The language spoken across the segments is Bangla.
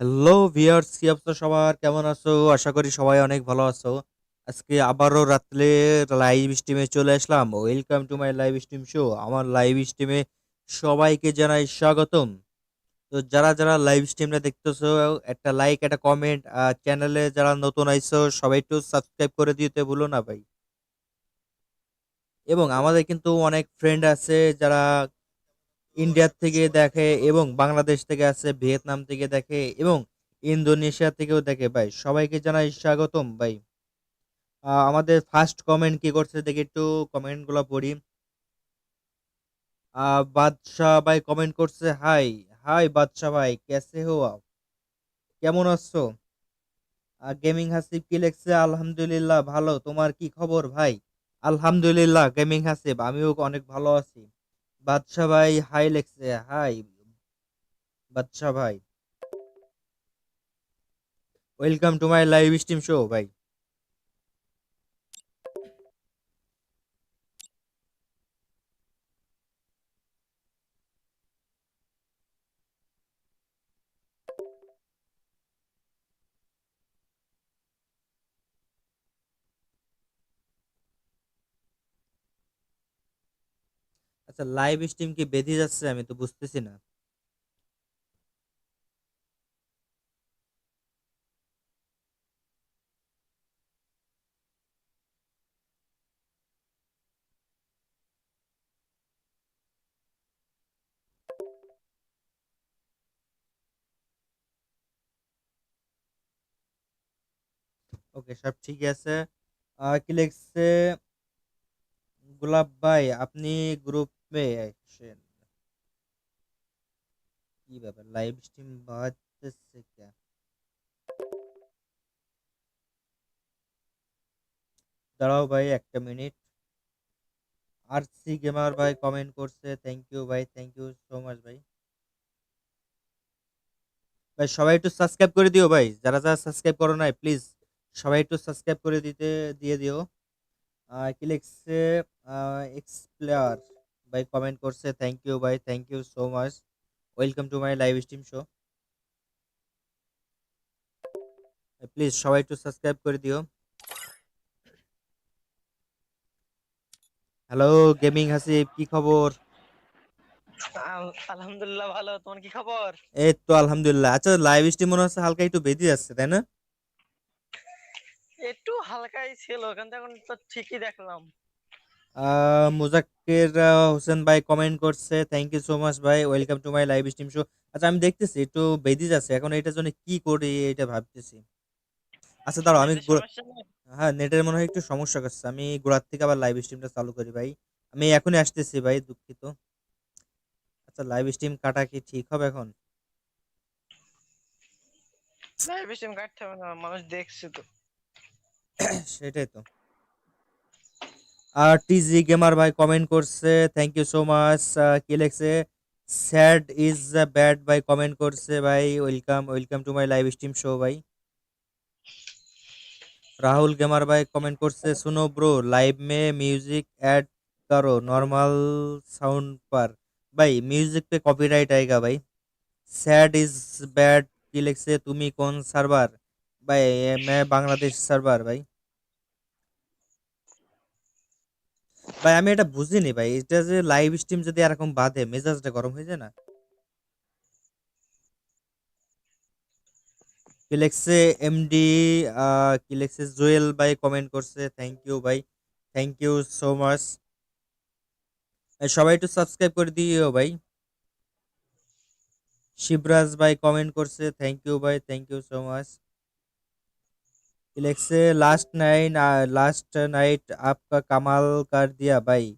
হ্যালো ভিউয়ার্স কি অবস্থা সবার? কেমন আছো? আশা করি সবাই অনেক ভালো আছো। আজকে আবারও রাত্রে লাইভ স্ট্রিমে চলে আসলাম। Welcome to my live stream show আমার লাইভ স্ট্রিমে সবাইকে জানাই স্বাগতম। তো যারা যারা লাইভ স্ট্রিমটা দেখতেছো, একটা লাইক একটা কমেন্ট আর চ্যানেলে যারা নতুন আইছো, সবাই একটু সাবস্ক্রাইব করে দিতে ভুলো না ভাই। এবং আমাদের কিন্তু অনেক ফ্রেন্ড আছে যারা ইন্ডিয়ার থেকে দেখে এবং বাংলাদেশ থেকে আছে, ভিয়েতনাম থেকে দেখে এবং ইন্দোনেশিয়া থেকেও দেখে। ভাই, সবাইকে জানাই স্বাগতম ভাই। আমাদের ফার্স্ট কমেন্ট কি করছে দেখি একটু কমেন্টগুলো পড়ি। বাদশাহ ভাই কমেন্ট করছে হাই হাই বাদশাহ ভাই, কেসে হো কেমন আছো? গেমিং হাসিব কি লেখছে? আলহামদুলিল্লাহ ভালো, তোমার কি খবর ভাই? আলহামদুলিল্লাহ গেমিং হাসিব আমিও অনেক ভালো আছি। বাদশা ভাই হাই লেখছে হাই। বাদশা ভাই। Welcome to my live stream show ভাই। আচ্ছা লাইভ স্ট্রিম কি বেঁধে যাচ্ছে আমি তো বুঝতেছি না ওকে সব ঠিক আছে আহ, কি লিখছে গোলাপ ভাই আপনি গ্রুপে আসেন কি ব্যাপার লাইভ স্ট্রিম বাজতেছে কে দাঁড়াও ভাই, একটা মিনিট আর সি গেমার ভাই কমেন্ট করছে থ্যাংক ইউ ভাই থ্যাংক ইউ সো মাচ ভাই. ভাই, সবাই একটু সাবস্ক্রাইব করে দিও ভাই, যারা যারা সাবস্ক্রাইব করো নাই প্লিজ সবাই একটু সাবস্ক্রাইব করে দিতে, দিয়ে দিও। কি লিখছে এক্স প্লেয়ার ভাই কমেন্ট করছে থ্যাংক ইউ ভাই thank you so much welcome to my live stream show please সবাই একটু সাবস্ক্রাইব করে দিও। হ্যালো গেমিং হাসিব কি খবর? আলহামদুলিল্লাহ ভালো তোমার কি খবর? এই তো আলহামদুলিল্লাহ। আচ্ছা লাইভ স্ট্রিম মনে হচ্ছে হালকা একটু বেঁধে যাচ্ছে তাই না? একটু হালকাই ছিল কিন্তু এখন তো ঠিকই দেখলাম। মুজাক্কির হোসেন ভাই কমেন্ট করছে থ্যাংক ইউ সো মাচ ভাই welcome to my live stream show আচ্ছা আমি দেখতেছি একটু বেঁধে যাচ্ছে এখন এটার জন্য কি করি এটা ভাবতেছি। আচ্ছা দাঁড়াও আমি হ্যাঁ নেটের মনে হয় একটু সমস্যা করছে আমি গোড়ার থেকে আবার লাইভ স্ট্রিমটা চালু করি ভাই। আমি এখনই আসতেছি ভাই দুঃখিত। আচ্ছা লাইভ স্ট্রিম কাটা কি ঠিক হবে এখন? লাইভ স্ট্রিম কাটতে হবে না মানুষ দেখছে তো। সেটাই তো। আর টিজি গেমার ভাই কমেন্ট করছে থ্যাংক ইউ সো মাচ কি লেখছে? স্যাড ইজ দ্য ব্যাড ভাই কমেন্ট করছে ভাই। Welcome welcome to my live stream show ভাই। রাহুল গেমার ভাই কমেন্ট করছে, শুনো ব্রো লাইভ মে মিউজিক অ্যাড করো নর্মাল সাউন্ড পার। ভাই মিউজিক পে কপিরাইট আইগা ভাই। স্যাড ইজ ব্যাড কি লেখছে? তুমি কোন সার্ভার ভাই মে বাংলাদেশ সার্ভার ভাই। ভাই, আমি এটা বুঝিনি ভাই। এটা যে লাইভ স্ট্রিম যদি এরকম বাদে মেজাজটা গরম হয়ে যায় না? কি লিখছে এমডি কি জুয়েল ভাই কমেন্ট করছে থ্যাংক ইউ ভাই থ্যাংক ইউ সো মাচ সবাই একটু সাবস্ক্রাইব করে দিও ভাই। শিবরাজ ভাই কমেন্ট করছে থ্যাংক ইউ ভাই থ্যাংক ইউ সো মাচ इलेक्से लास्ट नाइट लास्ट नाइट आपका कमाल कर दिया भाई।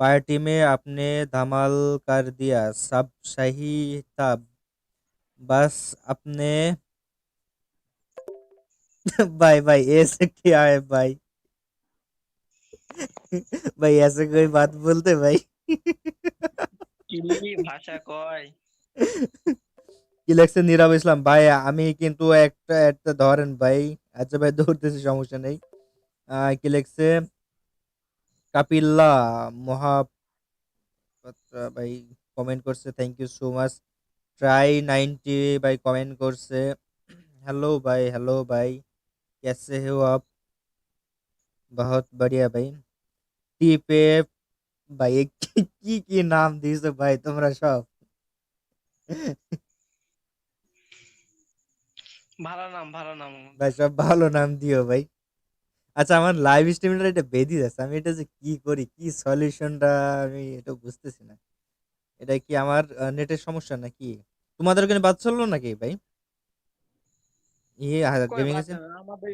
पार्टी में आपने धमाल कर दिया सब सही था। बस अपने भाई भाई ऐसे क्या है भाई? भाई ऐसे कोई बात बोलते भाई? भाषा कोई? কি লেখছে নীরব ইসলাম ভাই আমি কিন্তু একটা একটা ধরেন ভাই আচ্ছা ভাই ধরতেছি সমস্যা নেই আহ, কি লেখছে কাপিল্লা মহা ভাই কমেন্ট করছে thank you so much try 90 भाई कमेंट করছে हेलो भाई हेलो भाई कैसे हो आप बहुत बढ़िया भाई টিপে ভাই এ কি কি কি নাম দিয়েছো ভাই তোমরা সব ভালো নাম ভালো নাম। ভাই সব ভালো নাম দিও ভাই। আচ্ছা আমার লাইভ স্ট্রিমটা এটা বেঁধে যাচ্ছে। আমি এটা যে কি করি কি সলিউশনটা আমি এটা বুঝতেছি না। এটা কি আমার নেটের সমস্যা নাকি? তোমাদের ওখানে বাদ চলল নাকি ভাই? ইয়ে গেমিং আছে? আমাদের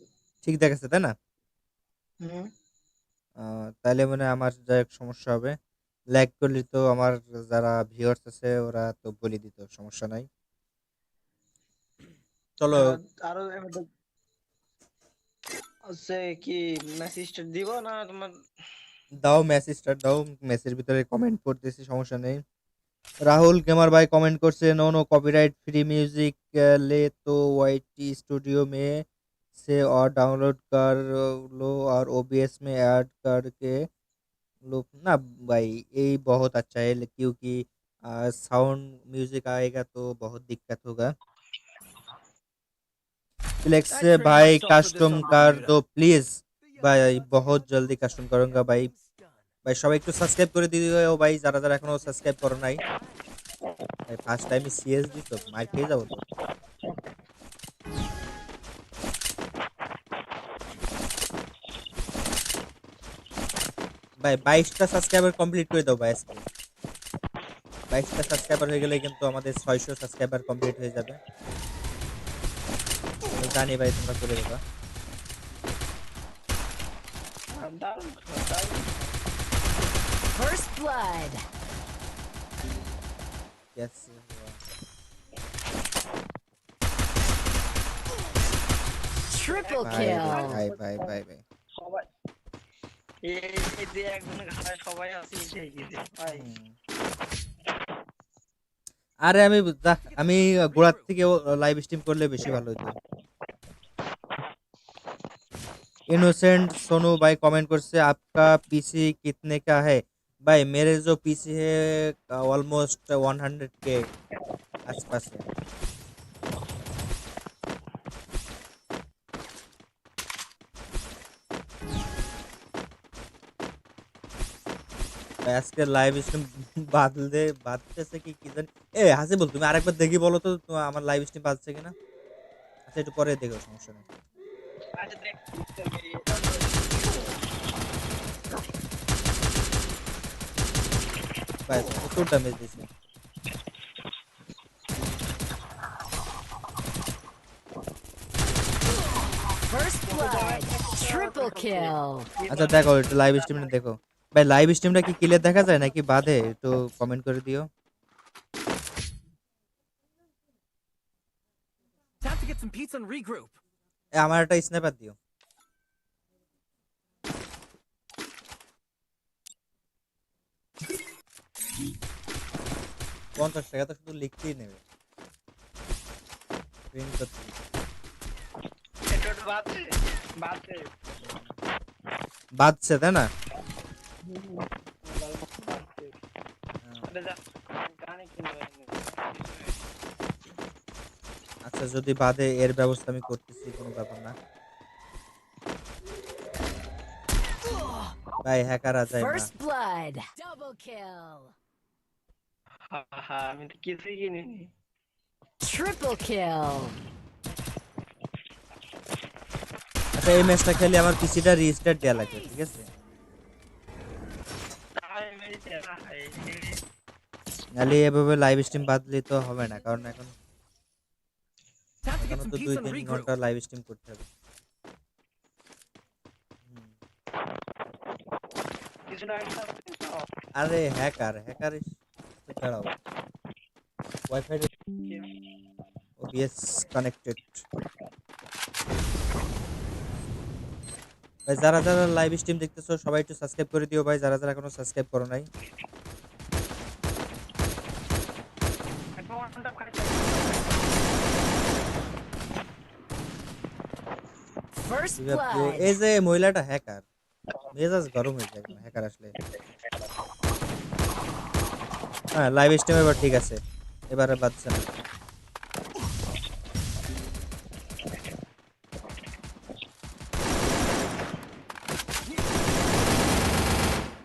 তো। ঠিক দেখাচ্ছে তাই না? হুম। তাহলে মানে আমার যা এক সমস্যা হবে। ল্যাগ করলে তো আমার যারা ভিউয়ার্স আছে ওরা তো বলে দিত সমস্যা নাই। চলো আর- আরো এবার হচ্ছে কি মেসেজটা দিব না তোমার দাও মেসেজটা দাও মেসের ভিতরে কমেন্ট করতেছি সমস্যা নেই রাহুল गेमर भाई कमेंट করছে no no copyright free music ले तो वाईटी स्टूडियो में से और डाउनलोड कर लो और ओबीएस में ऐड करके लो ना भाई यही बहुत अच्छा है ले- क्योंकि साउंड म्यूजिक आएगा तो बहुत दिक्कत होगा फ्लेक्स से भाई कस्टम कर दो प्लीज ভাই বহুত জলদি কাস্টম করুঙ্গা ভাই ভাই সবাই একটু সাবস্ক্রাইব করে দিও ভাই যারা যারা এখনো সাবস্ক্রাইব করো নাই ভাই ফার্স্ট টাইম সিএস দিছো মার খেয়ে যাবো তো ভাই বাইশটা সাবস্ক্রাইবার কমপ্লিট করে দাও ভাই আজকে বাইশটা সাবস্ক্রাইবার হয়ে গেলে কিন্তু আমাদের ছয়শো সাবস্ক্রাইবার কমপ্লিট হয়ে যাবে আমি জানি ভাই তোমরা চলে যাবা First blood. Yes. Triple kill. Bye bye bye bye. সবাই এই যে একজন ঘাড়ায় সবাই আছে এসে গেছে ভাই আরে আমি আমি গোড়ার থেকে লাইভ স্ট্রিম করলে বেশি ভালো হতো ইনোসেন্ট সোনু ভাই কমেন্ট করছে আপকা পিসি কিতনে কা হে ভাই মেরে যে পিসি হে অলমোস্ট ওয়ান হান্ড্রেড কে है। আজকে লাইভ স্ট্রিম বাদলে বাদতেছে কি কি জানি এ হাসিবুল তুমি আরেকবার দেখি বলো তো আমার লাইভ স্ট্রিম বাদছে কিনা আচ্ছা একটু পরে দেখো সমস্যা নেই আচ্ছা দেখ ভাই প্রচুর ড্যামেজ দিছে First blood. Triple kill. আচ্ছা দেখো একটু লাইভ স্ট্রিমটা দেখো ভাই লাইভ স্ট্রিমটা কি ক্লিয়ার দেখা যায় নাকি বাদে একটু কমেন্ট করে দিও Time to get some pizza and regroup. আমার একটা স্ন্যাপার দিও। পঞ্চাশ টাকা তো শুধু লিখতেই নেবে। বাদছে তাই না? গানে কিনবে আচ্ছা যদি বাদে এর ব্যবস্থা আমি করতেছি কোনো ব্যাপার না ভাই হ্যাকার যায় না blood. Double kill. হ্যাঁ আমি তো কিছুই কিনিনি Triple kill. আচ্ছা এই ম্যাচটা খেলে আমার পিসিটা রিস্টার্ট দেওয়া লাগে ঠিক আছে নাহলে এভাবে লাইভ স্ট্রিম বাদলে তো হবে না কারণ এখন এখনও তো দুই তিন ঘণ্টা লাইভ স্ট্রিম করতে হবে। হুম। কিছুটা একটা আরে hacker hacker wifi OBS connected ভাই যারা যারা লাইভ স্ট্রিম দেখতেছো সবাই একটু সাবস্ক্রাইব করে দিও ভাই। যারা যারা এখনও সাবস্ক্রাইব করো নাই একটা ওয়ানটা খাইছে First বিভাগ প্রিয়। blood. এই যে মহিলাটা হ্যাকার মেজাজ গরম হয়ে যায় হ্যাকার আসলে। হ্যাঁ লাইভ স্ট্রিম এবার ঠিক আছে এবারে বাচ্চা। না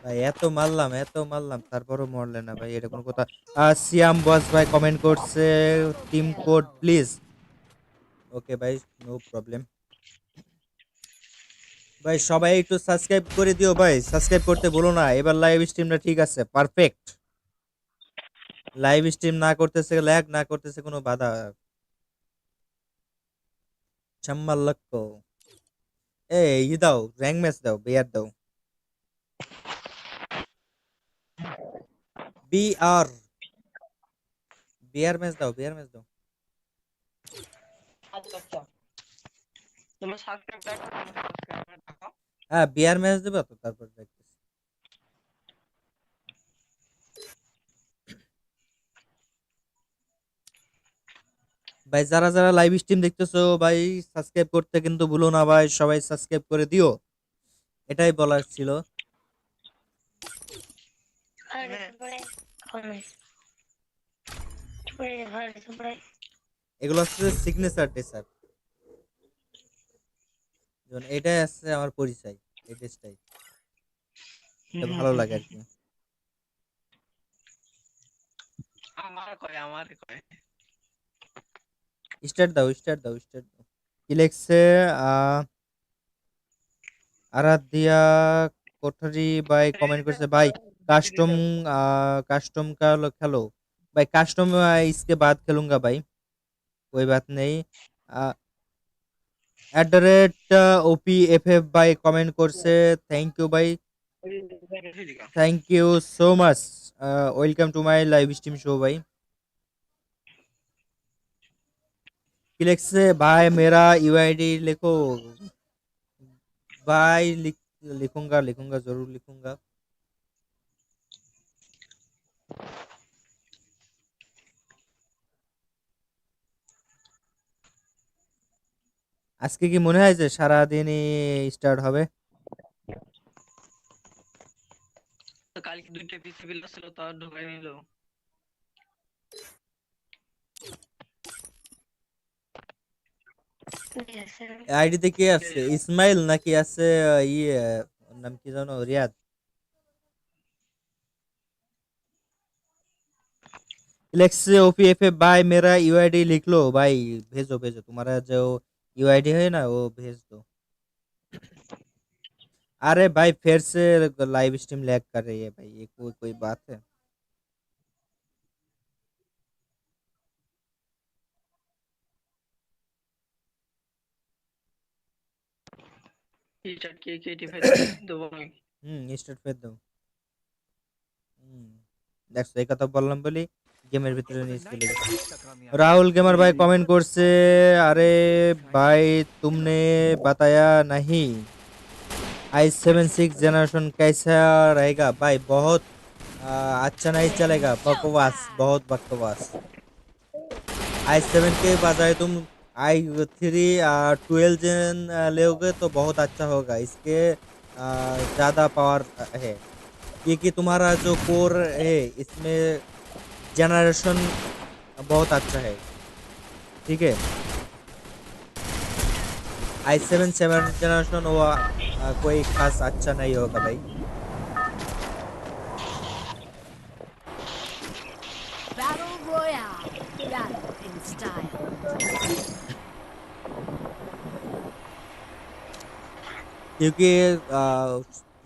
ভাই এত মারলাম এত মারলাম তারপরও মরলে না ভাই এটা কোনো কথা। আর সিয়াম বস ভাই কমেন্ট করছে টিম কোড প্লিজ ওকে ভাই নো প্রবলেম ভাই, সবাই একটু সাবস্ক্রাইব করে দিও ভাই। সাবস্ক্রাইব করতে বলো না। এবার লাইভ স্ট্রিমটা ঠিক আছে। পারফেক্ট লাইভ স্ট্রিম না করতেছে ল্যাগ না করতেছে কোনো বাধা। চাম্মাল লক্ষ্য। এই, ই দাও র্যাঙ্ক ম্যাচ দাও বিয়ার দাও। বি আর বিয়ার ম্যাচ দাও বিয়ার ম্যাচ দাও। আচ্ছা আচ্ছা। তোমার সাবস্ক্রাইব হ্যাঁ বিয়ার ম্যাচ দেবে তো তারপর দেখতেছি। ভাই যারা যারা লাইভ স্ট্রিম দেখতেছো ভাই সাবস্ক্রাইব করতে কিন্তু ভুলো না ভাই সবাই সাবস্ক্রাইব করে দিও। এটাই বলার ছিল। এগুলো হচ্ছে সিগনেচার টেসার যেমন এটাই আছে আমার পরিচয় এই ড্রেসটাই এটা ভালো লাগে আর কি আমার কয় আমার কয় স্টার্ট দাও স্টার্ট দাও স্টার্ট দাও কি লিখছে আরাধ্যা কোঠারি ভাই কমেন্ট করছে ভাই কাস্টম कस्टम का लो खेलो भाई कस्टम इसके बाद खेलूंगा भाई कोई बात नहीं at the rate OP F F ভাই কমেন্ট করছে থ্যাংক ইউ ভাই thank you so much welcome to my live stream show ভাই কি লিখছে ভাই মেরা ইউআইডি লেখো ভাই লিখুঙ্গা লিখুঙ্গা জরুর লিখুঙ্গা আজকে কি মনে হয় যে সারাদিনই স্টার্ট হবে তো কালকে দুইটা পিসি বিল ছিল তাও ঢুকাই নিল আইডিতে কে আছে ইসমাইল নাকি আছে আহ, ইয়ে ওর নাম কি জানো রিয়াদ लेक्से ओपीएफ भाई मेरा यूआईडी लिख लो भाई भेजो भेजो तुम्हारा जो यूआईडी है ना वो भेज दो अरे भाई फिर से लाइव स्ट्रीम लैग कर रही है भाई ये कोई कोई बात है টি-শার্ট কে কে টি ফাইভ দেবো আমি হুম স্টার্ট করে দাও হুম দেখছো এই কথা বললাম বলি গেমের ভিতরে নিয়ে চলে গেছে राहुल गेमर भाई कमेंट করছে अरे भाई तुमने बताया नहीं आई सेवन सिक्स जनरेशन कैसा रहेगा भाई बहुत आ, अच्छा नहीं चलेगा बकवास बहुत बकवास आई सेवन के बजाय तुम आई थ्री ट्वेल्व जन लोगे तो बहुत अच्छा होगा इसके आ, ज़्यादा पावर है क्योंकि तुम्हारा जो कोर है इसमें जनरेशन बहुत अच्छा है। ठीक है? आई सेवन सेवन जनरेशन वो आ, कोई खास अच्छा नहीं होगा भाई. क्योंकि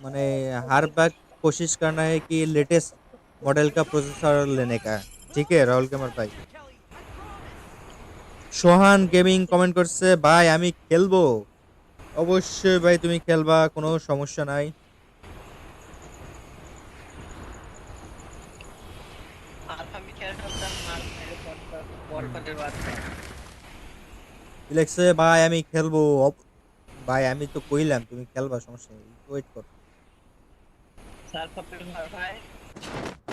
मैंने हर बार कोशिश करना है कि लेटेस्ट मॉडल का प्रोसेसर लेने का ठीक है राहुल केमर भाई সোহান গেমিং কমেন্ট করছে ভাই আমি খেলবো অবশ্যই ভাই তুমি খেলবা কোনো সমস্যা নাই আর আমি খেয়াল করতাম আর বল পাটের বাচ্চা ইলেক্সে ভাই আমি খেলবো অব- ভাই আমি তো কইলাম তুমি খেলবা সমস্যা নেই ওয়েট কর স্যার পাপের ভাই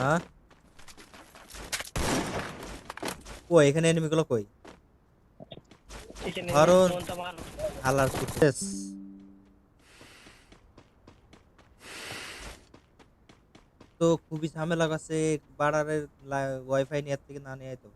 হ্যাঁ ও এখানে এনিমিগুলো কই? আরও মানো সুকসেস তো খুবই ঝামেলা আছে বাড়ারের ওয়াইফাই নেওয়ার থেকে না নেওয়াই তো।